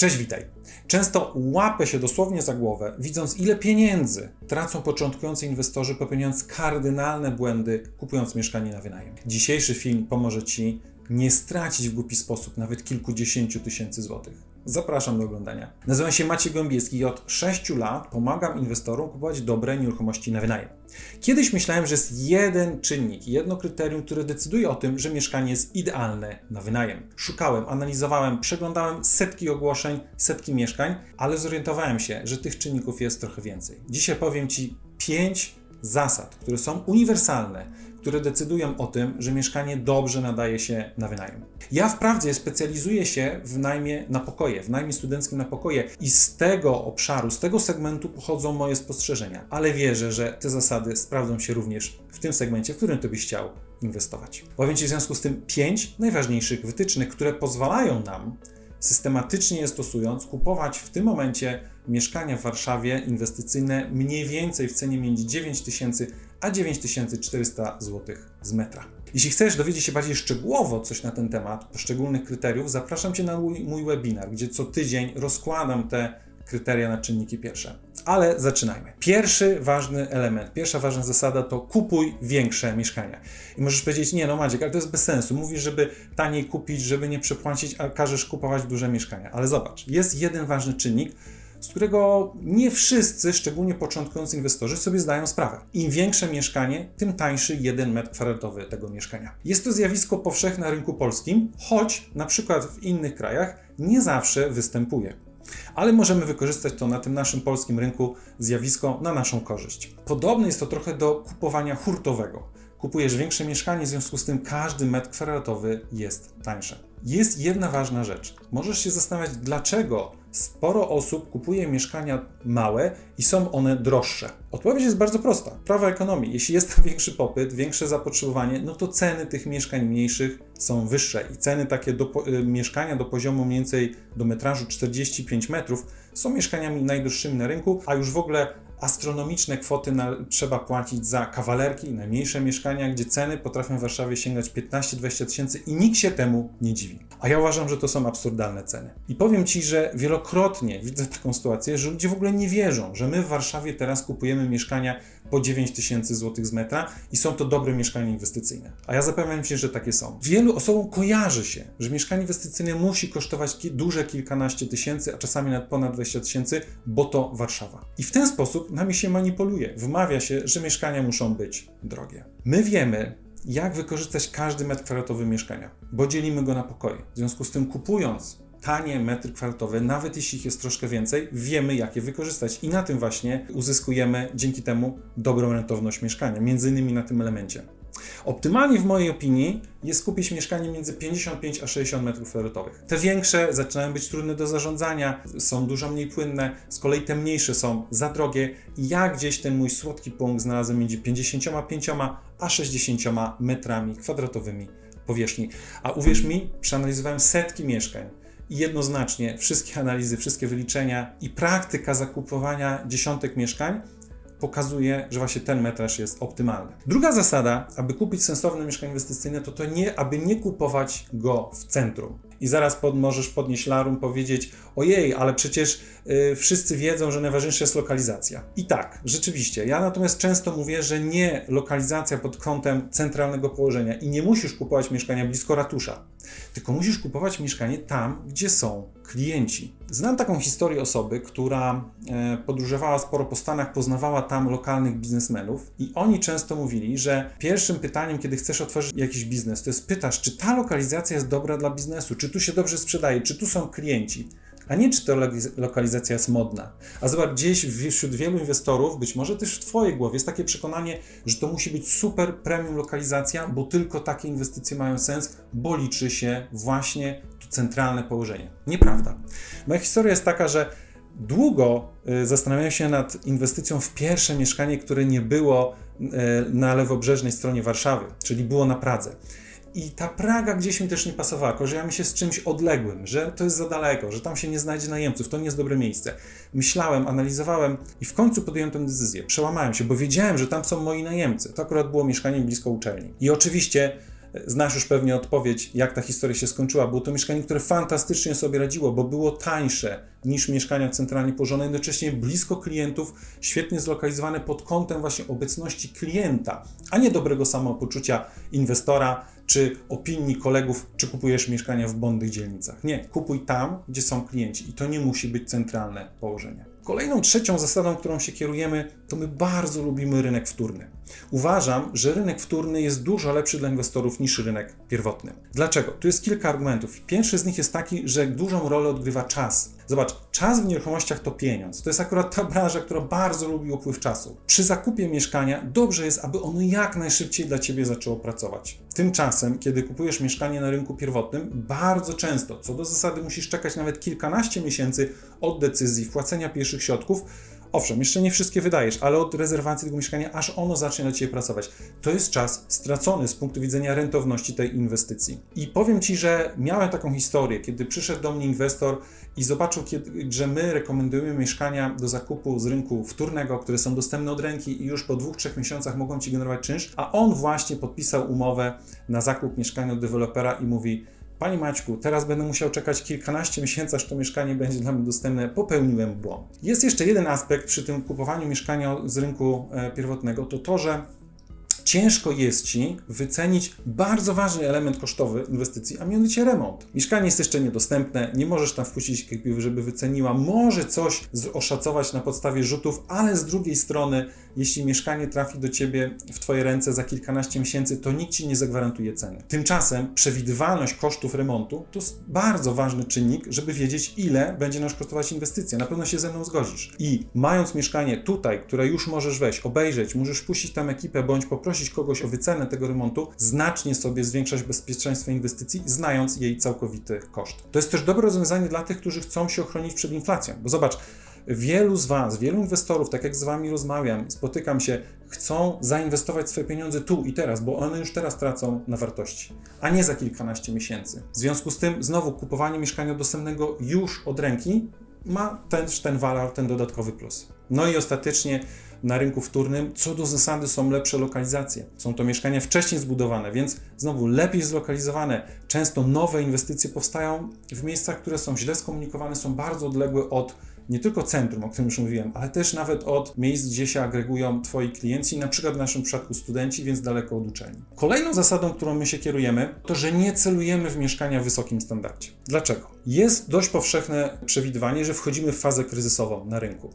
Cześć, witaj. Często łapę się dosłownie za głowę, widząc ile pieniędzy tracą początkujący inwestorzy, popełniając kardynalne błędy, kupując mieszkanie na wynajem. Dzisiejszy film pomoże Ci nie stracić w głupi sposób nawet kilkudziesięciu tysięcy złotych. Zapraszam do oglądania. Nazywam się Maciej Gąbieski i od 6 lat pomagam inwestorom kupować dobre nieruchomości na wynajem. Kiedyś myślałem, że jest jeden czynnik, jedno kryterium, które decyduje o tym, że mieszkanie jest idealne na wynajem. Szukałem, analizowałem, przeglądałem setki ogłoszeń, setki mieszkań, ale zorientowałem się, że tych czynników jest trochę więcej. Dzisiaj powiem Ci 5 zasad, które są uniwersalne, które decydują o tym, że mieszkanie dobrze nadaje się na wynajem. Ja wprawdzie specjalizuję się w najmie na pokoje, w najmie studenckim na pokoje i z tego obszaru, z tego segmentu pochodzą moje spostrzeżenia, ale wierzę, że te zasady sprawdzą się również w tym segmencie, w którym Ty byś chciał inwestować. Powiem Ci w związku z tym pięć najważniejszych wytycznych, które pozwalają nam systematycznie je stosując, kupować w tym momencie mieszkania w Warszawie inwestycyjne mniej więcej w cenie między 9 tysięcy a 9400 zł z metra. Jeśli chcesz dowiedzieć się bardziej szczegółowo coś na ten temat, poszczególnych kryteriów, zapraszam Cię na mój, webinar, gdzie co tydzień rozkładam te kryteria na czynniki pierwsze. Ale zaczynajmy. Pierwszy ważny element, pierwsza ważna zasada to kupuj większe mieszkania. I możesz powiedzieć, nie no Maciek, ale to jest bez sensu. Mówisz, żeby taniej kupić, żeby nie przepłacić, a każesz kupować duże mieszkania. Ale zobacz, jest jeden ważny czynnik, z którego nie wszyscy, szczególnie początkujący inwestorzy, sobie zdają sprawę. Im większe mieszkanie, tym tańszy 1 metr kwadratowy tego mieszkania. Jest to zjawisko powszechne na rynku polskim, choć na przykład w innych krajach nie zawsze występuje. Ale możemy wykorzystać to na tym naszym polskim rynku zjawisko na naszą korzyść. Podobne jest to trochę do kupowania hurtowego. Kupujesz większe mieszkanie, w związku z tym każdy metr kwadratowy jest tańszy. Jest jedna ważna rzecz. Możesz się zastanawiać, dlaczego sporo osób kupuje mieszkania małe i są one droższe. Odpowiedź jest bardzo prosta. Prawa ekonomii. Jeśli jest tam większy popyt, większe zapotrzebowanie, no to ceny tych mieszkań mniejszych są wyższe i ceny takie do, y, mieszkania do poziomu mniej więcej do metrażu 45 metrów są mieszkaniami najdroższymi na rynku, a już w ogóle astronomiczne kwoty na, trzeba płacić za kawalerki, najmniejsze mieszkania, gdzie ceny potrafią w Warszawie sięgać 15-20 tysięcy i nikt się temu nie dziwi. A ja uważam, że to są absurdalne ceny. I powiem Ci, że wielokrotnie widzę taką sytuację, że ludzie w ogóle nie wierzą, że my w Warszawie teraz kupujemy mieszkania po 9 tysięcy złotych z metra i są to dobre mieszkania inwestycyjne. A ja zapewniam się, że takie są. Wielu osobom kojarzy się, że mieszkanie inwestycyjne musi kosztować duże kilkanaście tysięcy, a czasami nawet ponad 20 tysięcy, bo to Warszawa. I w ten sposób nami się manipuluje. Wmawia się, że mieszkania muszą być drogie. My wiemy, jak wykorzystać każdy metr kwadratowy mieszkania, bo dzielimy go na pokoje. W związku z tym kupując tanie metry kwadratowe, nawet jeśli ich jest troszkę więcej, wiemy jak je wykorzystać i na tym właśnie uzyskujemy dzięki temu dobrą rentowność mieszkania, między innymi na tym elemencie. Optymalnie w mojej opinii jest kupić mieszkanie między 55 a 60 m2. Te większe zaczynają być trudne do zarządzania, są dużo mniej płynne, z kolei te mniejsze są za drogie i ja gdzieś ten mój słodki punkt znalazłem między 55 a 60 metrami kwadratowymi powierzchni. A uwierz mi, przeanalizowałem setki mieszkań jednoznacznie wszystkie analizy, wszystkie wyliczenia i praktyka zakupowania dziesiątek mieszkań pokazuje, że właśnie ten metraż jest optymalny. Druga zasada, aby kupić sensowne mieszkanie inwestycyjne, to to nie, aby nie kupować go w centrum. I zaraz pod, możesz podnieść larum, powiedzieć: Ojej, ale przecież y, wszyscy wiedzą, że najważniejsza jest lokalizacja. I tak, rzeczywiście. Ja natomiast często mówię, że nie lokalizacja pod kątem centralnego położenia i nie musisz kupować mieszkania blisko ratusza, tylko musisz kupować mieszkanie tam, gdzie są klienci. Znam taką historię osoby, która e, podróżowała sporo po Stanach, poznawała tam lokalnych biznesmenów i oni często mówili, że pierwszym pytaniem, kiedy chcesz otworzyć jakiś biznes, to jest pytasz, czy ta lokalizacja jest dobra dla biznesu, czy tu się dobrze sprzedaje, czy tu są klienci a nie czy ta lokalizacja jest modna. A zobacz, gdzieś wśród wielu inwestorów, być może też w Twojej głowie, jest takie przekonanie, że to musi być super premium lokalizacja, bo tylko takie inwestycje mają sens, bo liczy się właśnie to centralne położenie. Nieprawda. Moja historia jest taka, że długo y, zastanawiałem się nad inwestycją w pierwsze mieszkanie, które nie było y, na lewobrzeżnej stronie Warszawy, czyli było na Pradze. I ta Praga gdzieś mi też nie pasowała, kojarzyła mi się z czymś odległym, że to jest za daleko, że tam się nie znajdzie najemców, to nie jest dobre miejsce. Myślałem, analizowałem i w końcu podjąłem tę decyzję. Przełamałem się, bo wiedziałem, że tam są moi najemcy. To akurat było mieszkanie blisko uczelni. I oczywiście znasz już pewnie odpowiedź, jak ta historia się skończyła. Było to mieszkanie, które fantastycznie sobie radziło, bo było tańsze niż mieszkania centralnie położone, jednocześnie blisko klientów, świetnie zlokalizowane pod kątem właśnie obecności klienta, a nie dobrego samopoczucia inwestora czy opinii kolegów, czy kupujesz mieszkania w bondych dzielnicach. Nie, kupuj tam, gdzie są klienci i to nie musi być centralne położenie. Kolejną trzecią zasadą, którą się kierujemy, to my bardzo lubimy rynek wtórny. Uważam, że rynek wtórny jest dużo lepszy dla inwestorów niż rynek pierwotny. Dlaczego? Tu jest kilka argumentów. Pierwszy z nich jest taki, że dużą rolę odgrywa czas. Zobacz, czas w nieruchomościach to pieniądz. To jest akurat ta branża, która bardzo lubi upływ czasu. Przy zakupie mieszkania dobrze jest, aby ono jak najszybciej dla Ciebie zaczęło pracować. Tymczasem, kiedy kupujesz mieszkanie na rynku pierwotnym, bardzo często, co do zasady, musisz czekać nawet kilkanaście miesięcy od decyzji wpłacenia pierwszych środków, Owszem, jeszcze nie wszystkie wydajesz, ale od rezerwacji tego mieszkania, aż ono zacznie dla Ciebie pracować. To jest czas stracony z punktu widzenia rentowności tej inwestycji. I powiem Ci, że miałem taką historię, kiedy przyszedł do mnie inwestor i zobaczył, kiedy, że my rekomendujemy mieszkania do zakupu z rynku wtórnego, które są dostępne od ręki i już po dwóch, trzech miesiącach mogą Ci generować czynsz, a on właśnie podpisał umowę na zakup mieszkania od dewelopera i mówi, Panie Maćku, teraz będę musiał czekać kilkanaście miesięcy, aż to mieszkanie będzie dla mnie dostępne. Popełniłem błąd. Jest jeszcze jeden aspekt przy tym kupowaniu mieszkania z rynku e, pierwotnego, to to, że ciężko jest Ci wycenić bardzo ważny element kosztowy inwestycji, a mianowicie remont. Mieszkanie jest jeszcze niedostępne, nie możesz tam wpuścić ekipy, żeby wyceniła, może coś oszacować na podstawie rzutów, ale z drugiej strony, jeśli mieszkanie trafi do Ciebie w Twoje ręce za kilkanaście miesięcy, to nikt Ci nie zagwarantuje ceny. Tymczasem przewidywalność kosztów remontu to jest bardzo ważny czynnik, żeby wiedzieć, ile będzie nas kosztować inwestycja. Na pewno się ze mną zgodzisz. I mając mieszkanie tutaj, które już możesz wejść, obejrzeć, możesz wpuścić tam ekipę, bądź poprosić kogoś o wycenę tego remontu, znacznie sobie zwiększać bezpieczeństwo inwestycji, znając jej całkowity koszt. To jest też dobre rozwiązanie dla tych, którzy chcą się ochronić przed inflacją. Bo zobacz, wielu z Was, wielu inwestorów, tak jak z Wami rozmawiam, spotykam się, chcą zainwestować swoje pieniądze tu i teraz, bo one już teraz tracą na wartości, a nie za kilkanaście miesięcy. W związku z tym, znowu, kupowanie mieszkania dostępnego już od ręki ma też ten walor, ten dodatkowy plus. No i ostatecznie na rynku wtórnym, co do zasady są lepsze lokalizacje. Są to mieszkania wcześniej zbudowane, więc znowu lepiej zlokalizowane. Często nowe inwestycje powstają w miejscach, które są źle skomunikowane, są bardzo odległe od nie tylko centrum, o którym już mówiłem, ale też nawet od miejsc, gdzie się agregują Twoi klienci, na przykład w naszym przypadku studenci, więc daleko od uczelni. Kolejną zasadą, którą my się kierujemy, to że nie celujemy w mieszkania w wysokim standardzie. Dlaczego? Jest dość powszechne przewidywanie, że wchodzimy w fazę kryzysową na rynku.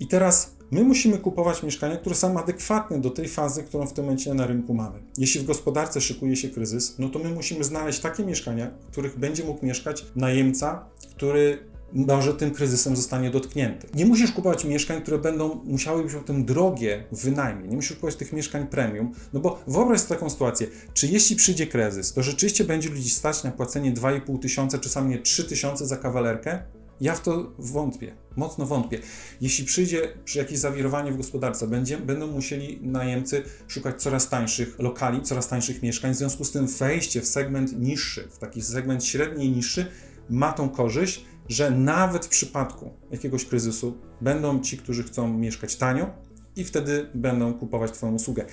I teraz my musimy kupować mieszkania, które są adekwatne do tej fazy, którą w tym momencie na rynku mamy. Jeśli w gospodarce szykuje się kryzys, no to my musimy znaleźć takie mieszkania, w których będzie mógł mieszkać najemca, który może tym kryzysem zostanie dotknięty. Nie musisz kupować mieszkań, które będą musiały być potem drogie w wynajmie. Nie musisz kupować tych mieszkań premium, no bo wyobraź sobie taką sytuację. Czy jeśli przyjdzie kryzys, to rzeczywiście będzie ludzi stać na płacenie 2,5 tysiąca, czasami nie 3 tysiące za kawalerkę? Ja w to wątpię, mocno wątpię. Jeśli przyjdzie przy jakieś zawirowanie w gospodarce, będzie, będą musieli najemcy szukać coraz tańszych lokali, coraz tańszych mieszkań, w związku z tym wejście w segment niższy, w taki segment średni niższy ma tą korzyść, że nawet w przypadku jakiegoś kryzysu będą ci, którzy chcą mieszkać tanio i wtedy będą kupować Twoją usługę.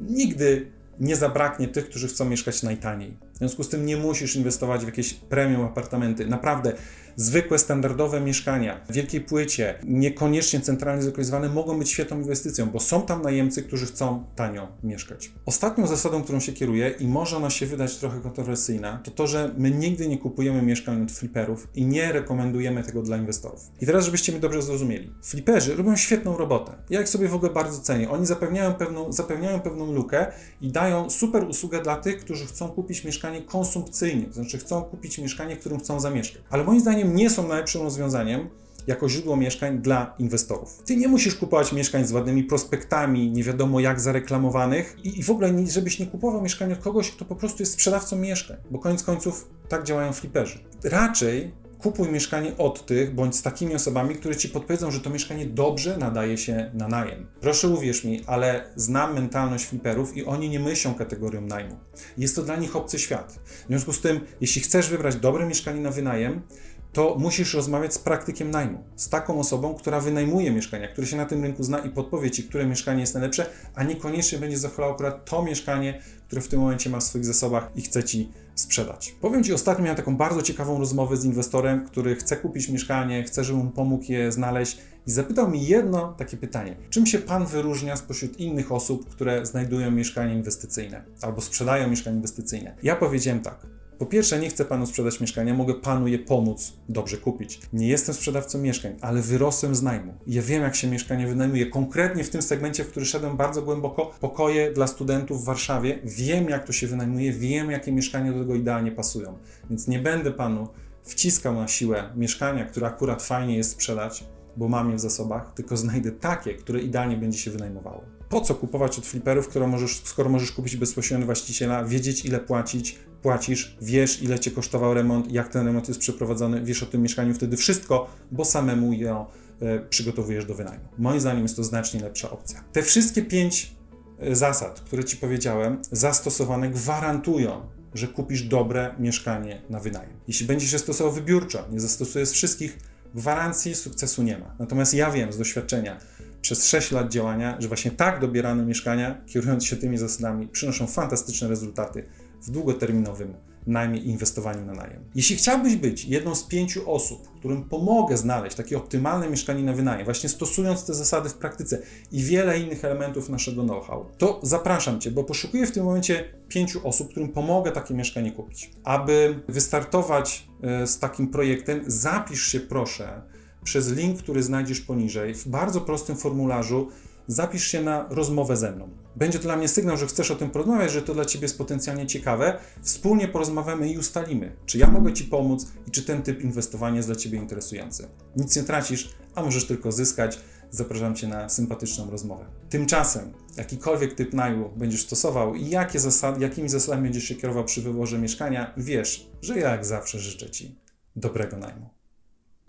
Nigdy nie zabraknie tych, którzy chcą mieszkać najtaniej. Związku z tym nie musisz inwestować w jakieś premium apartamenty. Naprawdę zwykłe, standardowe mieszkania w wielkiej płycie, niekoniecznie centralnie zlokalizowane, mogą być świetną inwestycją, bo są tam najemcy, którzy chcą tanio mieszkać. Ostatnią zasadą, którą się kieruję i może ona się wydać trochę kontrowersyjna, to to, że my nigdy nie kupujemy mieszkań od fliperów i nie rekomendujemy tego dla inwestorów. I teraz, żebyście mnie dobrze zrozumieli. Fliperzy robią świetną robotę. Ja ich sobie w ogóle bardzo cenię. Oni zapewniają pewną, zapewniają pewną lukę i dają super usługę dla tych, którzy chcą kupić mieszkanie konsumpcyjnie, to znaczy chcą kupić mieszkanie, w którym chcą zamieszkać. Ale moim zdaniem nie są najlepszym rozwiązaniem jako źródło mieszkań dla inwestorów. Ty nie musisz kupować mieszkań z ładnymi prospektami, nie wiadomo jak zareklamowanych i, i w ogóle nie, żebyś nie kupował mieszkania od kogoś, kto po prostu jest sprzedawcą mieszkań, bo koniec końców tak działają fliperzy. Raczej kupuj mieszkanie od tych bądź z takimi osobami, które ci podpowiedzą, że to mieszkanie dobrze nadaje się na najem. Proszę uwierz mi, ale znam mentalność fliperów i oni nie myślą kategorią najmu. Jest to dla nich obcy świat. W związku z tym, jeśli chcesz wybrać dobre mieszkanie na wynajem, to musisz rozmawiać z praktykiem najmu, z taką osobą, która wynajmuje mieszkania, który się na tym rynku zna i podpowie Ci, które mieszkanie jest najlepsze, a niekoniecznie będzie zachwalał akurat to mieszkanie, które w tym momencie ma w swoich zasobach i chce Ci sprzedać. Powiem Ci, ostatnio miałem taką bardzo ciekawą rozmowę z inwestorem, który chce kupić mieszkanie, chce, żebym mu pomógł je znaleźć i zapytał mi jedno takie pytanie. Czym się Pan wyróżnia spośród innych osób, które znajdują mieszkanie inwestycyjne albo sprzedają mieszkanie inwestycyjne? Ja powiedziałem tak. Po pierwsze, nie chcę panu sprzedać mieszkania, mogę panu je pomóc dobrze kupić. Nie jestem sprzedawcą mieszkań, ale wyrosłem z najmu. Ja wiem, jak się mieszkanie wynajmuje. Konkretnie w tym segmencie, w który szedłem bardzo głęboko, pokoje dla studentów w Warszawie. Wiem, jak to się wynajmuje, wiem, jakie mieszkania do tego idealnie pasują. Więc nie będę panu wciskał na siłę mieszkania, które akurat fajnie jest sprzedać, bo mam je w zasobach, tylko znajdę takie, które idealnie będzie się wynajmowało. Po co kupować od fliperów, skoro możesz, kupić bezpośrednio właściciela, wiedzieć ile płacić, płacisz, wiesz ile cię kosztował remont, jak ten remont jest przeprowadzony, wiesz o tym mieszkaniu wtedy wszystko, bo samemu je e, przygotowujesz do wynajmu. Moim zdaniem jest to znacznie lepsza opcja. Te wszystkie pięć e, zasad, które Ci powiedziałem, zastosowane gwarantują, że kupisz dobre mieszkanie na wynajem. Jeśli będziesz je stosował wybiórczo, nie zastosujesz wszystkich, gwarancji sukcesu nie ma. Natomiast ja wiem z doświadczenia przez 6 lat działania, że właśnie tak dobierane mieszkania, kierując się tymi zasadami, przynoszą fantastyczne rezultaty w długoterminowym najmie i inwestowaniu na najem. Jeśli chciałbyś być jedną z pięciu osób, którym pomogę znaleźć takie optymalne mieszkanie na wynajem, właśnie stosując te zasady w praktyce i wiele innych elementów naszego know-how, to zapraszam Cię, bo poszukuję w tym momencie pięciu osób, którym pomogę takie mieszkanie kupić. Aby wystartować e, z takim projektem, zapisz się proszę przez link, który znajdziesz poniżej, w bardzo prostym formularzu zapisz się na rozmowę ze mną. Będzie to dla mnie sygnał, że chcesz o tym porozmawiać, że to dla Ciebie jest potencjalnie ciekawe. Wspólnie porozmawiamy i ustalimy, czy ja mogę Ci pomóc i czy ten typ inwestowania jest dla Ciebie interesujący. Nic nie tracisz, a możesz tylko zyskać. Zapraszam Cię na sympatyczną rozmowę. Tymczasem, jakikolwiek typ najmu będziesz stosował i jakie zasady, jakimi zasadami będziesz się kierował przy wyborze mieszkania, wiesz, że ja jak zawsze życzę Ci dobrego najmu.